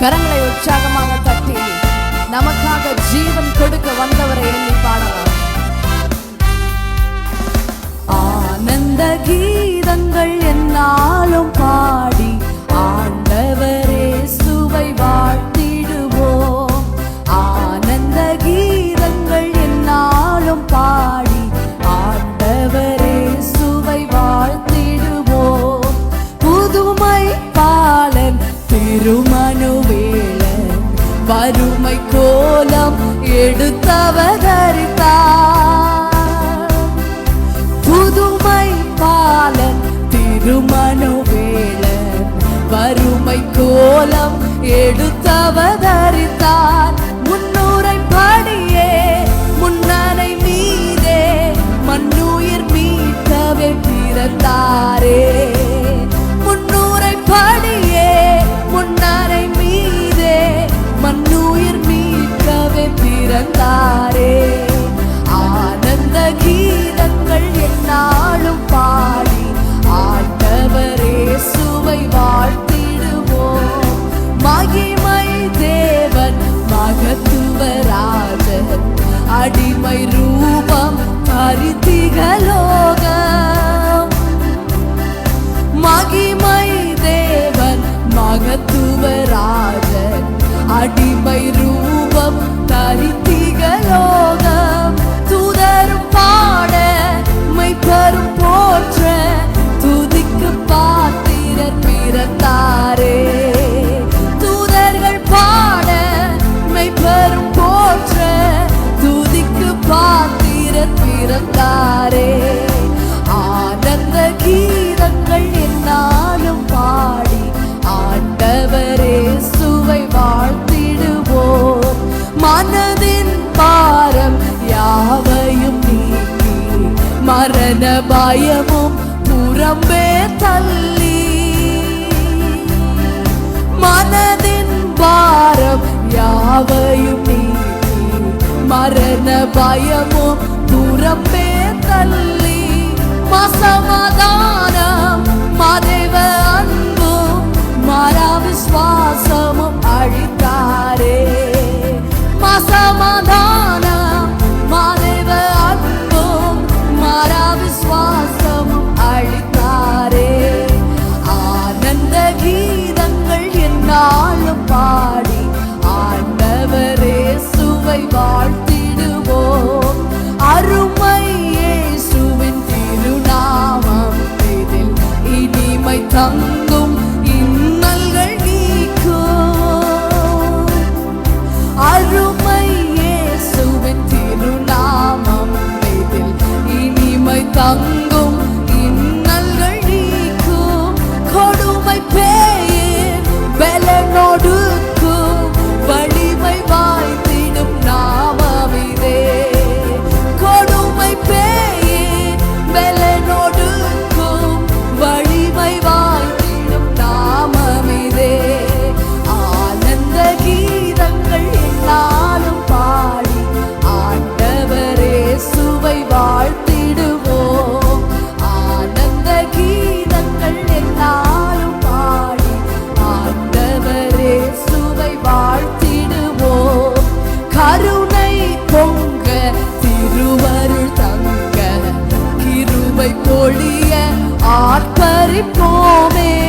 கரங்களை உற்சாகமாக தட்டி நமக்காக ஜீவன் கொடுக்க வந்தவரை எண்ணி பாடலாம். எடுத்தவதரித்தார் புதுமை பாலன் திருமண வேளன் வறுமை கோலம் எடுத்தவதர் മരണ ഭയവും പുറമേ തള്ളി മനതിൻ ഭാരം യാവയും നീ മരണ ഭയവും പുറമേ തള്ളി ஆர்ப்பரிப்போமே.